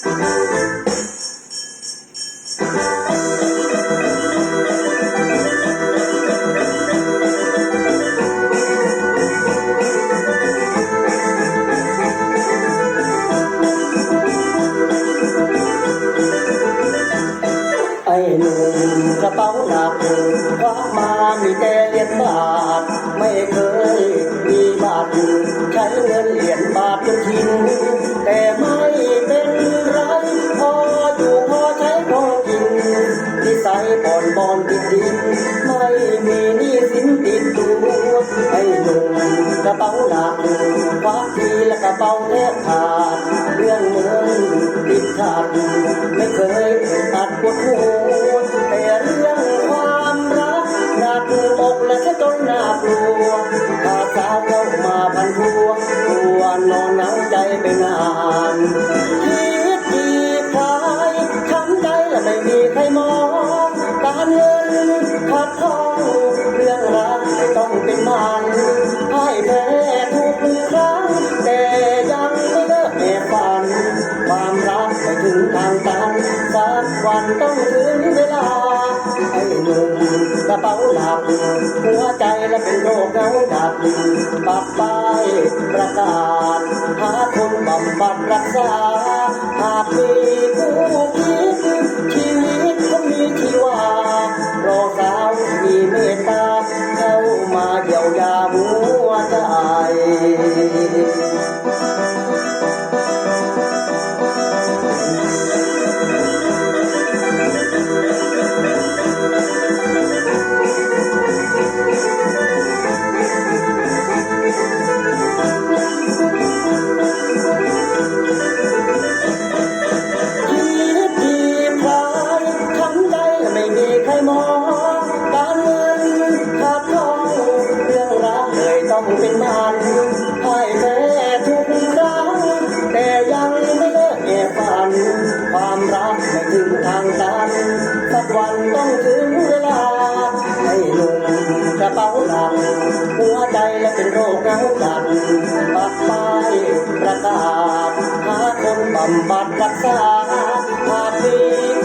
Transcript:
ไอ้หนุ่มกระเป๋าหนักควักมามีแต่เลียนบาท อนติดดินไม่มีนี่สินติดตัวไอ้หนุ่มกระเป๋าหนักวักทีและกระเป๋าแทบขาดเรื่องเงินติดขาดไม่เคยตัดปวดหัวแต่เรื่องความรักหนักอกและแค่ต้นหน้ากลัวขาสาเข้ามาพันทัวตัวนอนหนาวใจไปนานคิดดีใครทำใจและไม่มีใครมอง การเงินขาดทองเรื่องรักไม่ต้องเป็นมันให้แพ้ทุกครั้ง แต่ยังไม่เลิกแอบฝัน ความรักไปถึงทางตันสักวันต้องถึงเวลาให้หนุ่มกระเป๋าหลักหัวใจและเป็นโรคเงาดับปักป้ายประกาศหาคนบำบัดรักษาหากมี เยียวยาหัวใจ วันต้องถึงเวลา ให้หนุ่มกระเป๋าหนักหัวใจและเป็นโรคเงาจังปักป้ายประกาศหาคนบำบัดรักษาหากมี